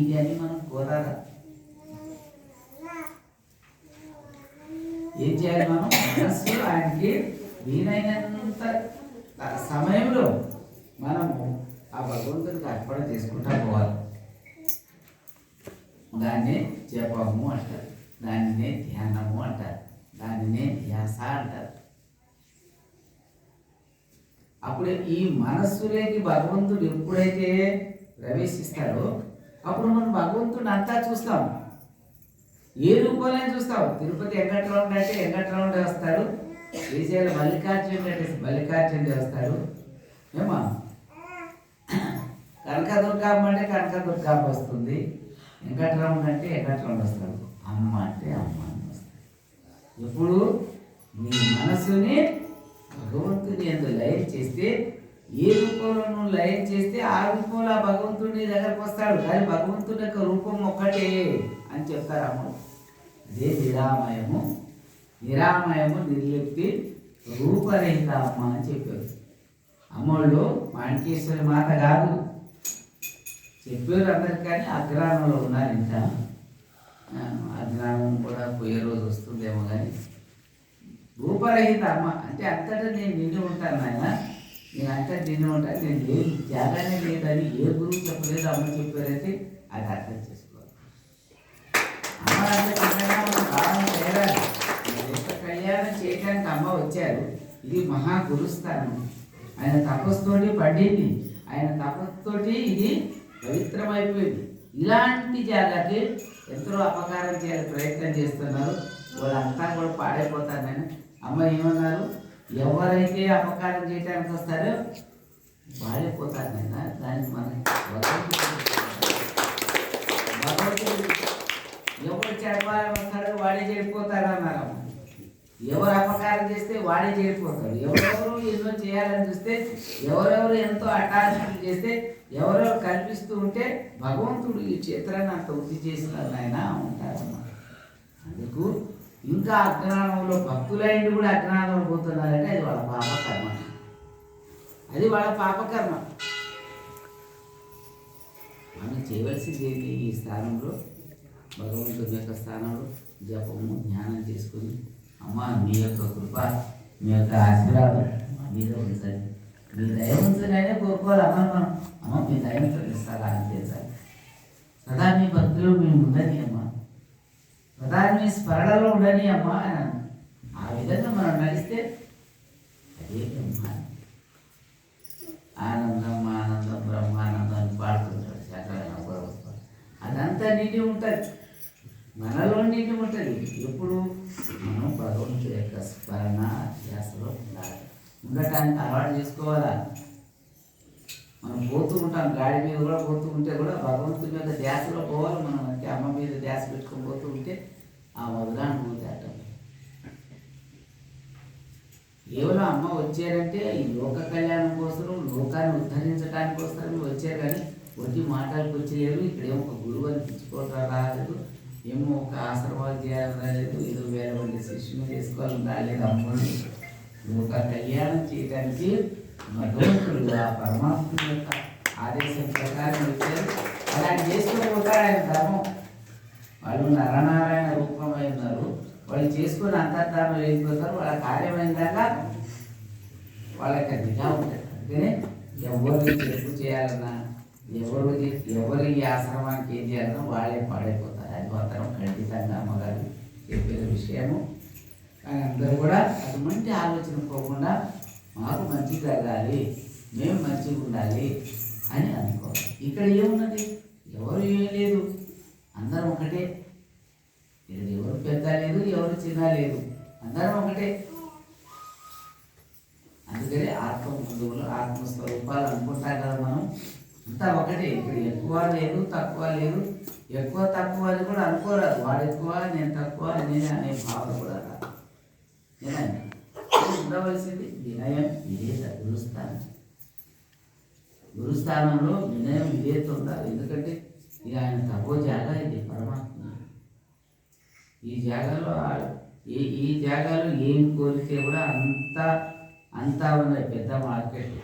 ఇది అని మనం కోరారా ఏం చేయాలి మనం? మనస్సు ఆయనకి వీలైనంత సమయంలో మనము ఆ భగవంతుడికి అర్పణ చేసుకుంటా పోవాలి. దాన్నే జపము అంటారు. దానినే ధ్యానము అంటారు. దానినే ధ్యాస అంటారు. అప్పుడు ఈ మనస్సులోకి భగవంతుడు ఎప్పుడైతే ప్రవేశిస్తాడో అప్పుడు మనం భగవంతుడిని అంతా చూస్తాం ఏ రూపంలో చూస్తాం తిరుపతి వెంకటరమణ అంటే వెంకటరమణ వస్తారు శ్రీశైలం మల్లికార్జున అంటే మల్లికార్జున వస్తారు ఏమా కనకదుర్గమ్మ అంటే కనకదుర్గమ్మ వస్తుంది. వెంకటరమణ అంటే వెంకటరమణ వస్తాడు అమ్మ అంటే అమ్మ అని వస్తాడు ఇప్పుడు నీ మనసుని భగవంతుని ఎందు లయం చేస్తే ఏ రూపంలో నువ్వు లయం చేస్తే ఆ రూపంలో ఆ భగవంతుడి దగ్గరకు వస్తాడు. కానీ భగవంతుని యొక్క రూపం ఒక్కటే అని చెప్తారు అమ్మ అదే నిరామయము. నిరామయము నిర్లిప్తి రూపరహిత అమ్మ అని చెప్పారు. అమ్మోళ్ళు మాణికేశ్వరి మాత కాదు. చెప్పారు అందరికీ కానీ అగ్రామంలో ఉన్నారు ఇంత అగ్రామం కూడా పోయే రోజు వస్తుందేమో కానీ రూపరహిత అమ్మ అంటే అంతటా నేను నిండి ఉంటాను నాయన. నేను అంతా నిండి నేను లేదు జాగానే లేదని ఏ గురువు చెప్పలేదు అమ్మ చెప్పారైతే అది అర్థం చేసుకోవాలి. అమ్మ అంటే చేయాలి కళ్యాణం చేయడానికి అమ్మ వచ్చారు. ఇది మహా గురుస్థానం. ఆయన తపస్సుతోటి పడింది. ఆయన తపస్సుతోటి ఇది పవిత్రమైపోయింది. ఇలాంటి జాగాకి ఎంతో అపకారం చేయాలి ప్రయత్నం చేస్తున్నారు. వాళ్ళంతా కూడా పాడైపోతారని అమ్మ ఏమన్నారు? ఎవరైతే అపకారం చేయడానికి వస్తారో పాడైపోతారు నాయన. దానికి మనం భగవంతుడు ఎవరు చెప్పాలని వస్తాడో వాడే చెడిపోతాడు అన్నారు. ఎవరు అపకారం చేస్తే వాడే చెడిపోతాడు ఎవరెవరు ఎన్నో చేయాలని చూస్తే ఎవరెవరు ఎంతో అటాచ్మెంట్ చేస్తే ఎవరెవరు కల్పిస్తూ ఉంటే భగవంతుడు ఈ చిత్రాన్ని అంత వృద్ధి చేసిన ఆయన ఉంటారన్నమాట అందుకు ఇంకా అజ్ఞానంలో భక్తులైండి కూడా అజ్ఞానంలో పోతున్నారంటే అది వాళ్ళ పాపకర్మ అది వాళ్ళ పాపకర్మ మనం చేయవలసింది ఏంటి? ఈ స్థానంలో భగవంతుని యొక్క స్థానంలో జపము ధ్యానం చేసుకుని అమ్మ మీ యొక్క కృప మీ యొక్క ఆశీర్వాదం మీద ఉంచండి మీ దయ ఉంచగానే కోరుకోవాలి అమ్మ మనం అమ్మ మీ దయతో సదా అందించాలి సదా మీ భక్తులు మేము ఉండని అమ్మ. సదా స్మరణలో ఉండని అమ్మ అని ఆ విధంగా మనం నడిస్తే అదే ఆనందం ఆనందం బ్రహ్మానందం అని పాడుతుంటాడు శంకరయ్య అదంతా నిండి ఉంటుంది. మనలో నిండి ఉంటుంది. ఎప్పుడు? మనం భగవంతుడి యొక్క స్మరణ ధ్యాసలో ఉండాలి. ఉండటానికి అలవాటు చేసుకోవాలా? మనం పోతూ ఉంటాం. గాడి మీద కూడా పోతూ ఉంటే కూడా భగవంతుని మీద ధ్యాసలో పోవాలి. మనం అంటే అమ్మ మీద ధ్యాస పెట్టుకొని పోతూ ఉంటే ఆ మొదలాన్ని పోతే అట్టం కేవలం అమ్మ వచ్చారంటే ఈ లోక కళ్యాణం కోసం లోకాన్ని ఉద్ధరించడానికి కోసం వచ్చారు కానీ వడ్డీ మాటలకు వచ్చేయరు. ఇక్కడ ఏమో ఒక గురువు అని పిచ్చుకోవటం రాలేదు. ఏమో ఒక ఆశ్రమాలు చేయాలని రాలేదు. ఏదో వేరే మంది శిష్యుని చేసుకోవాలని రాలేదు అమ్మని. లోక కళ్యాణం చేయడానికి భగవంతుడు ఆ పరమాత్మ యొక్క ఆదేశం ప్రకారం వచ్చారు. అలా చేసుకోకపోతారు ఆయన ధర్మం. వాళ్ళు నరనారాయణ రూపమై ఉన్నారు. వాళ్ళు చేసుకుని అంతర్ధానం వెళ్ళిపోతారు వాళ్ళ కార్యమైందాక దాకా వాళ్ళకి అదిగా ఉంటుంది. అందుకనే ఎవరిని చెప్పు చేయాలన్నా ఎవరు ఎవరు ఈ ఆశ్రమానికి ఏం చేయాలన్నా వాళ్ళే పాడైపోతారు. అది మాత్రం ఖండితంగా అమ్మగారు చెప్పిన విషయము. కానీ అందరూ కూడా అటువంటి ఆలోచన పోకుండా మాకు మంచి జరగాలి మేము మంచిగా ఉండాలి అని అనుకోవాలి. ఇక్కడ ఏమున్నది? ఎవరు ఏం లేదు. అందరం ఒకటే. పెద్ద లేదు ఎవరు చిన్న లేదు. అందరం ఒకటే. అందుకని ఆత్మ బంధువులు ఆత్మస్వరూపాలు అనుకుంటాం కదా మనం. అంతా ఒకటే. ఇప్పుడు ఎక్కువ లేదు తక్కువ లేదు. ఎక్కువ తక్కువ అని కూడా అనుకోరాదు. వాడు ఎక్కువ నేను తక్కువ నేను అనే భావన కూడా రాదు. ఉండవలసింది వినయం విధేయత గురుస్థానం. గురుస్థానంలో వినయం విధేయత ఉండాలి. ఎందుకంటే ఇది ఆయన తక్కువ జాగా ఇది పరమాత్మ. ఈ జాగాలో ఆ- ఈ ఈ జాగాలో ఏం కోరితే కూడా అంతా అంతా ఉన్నాయి పెద్ద మార్కెట్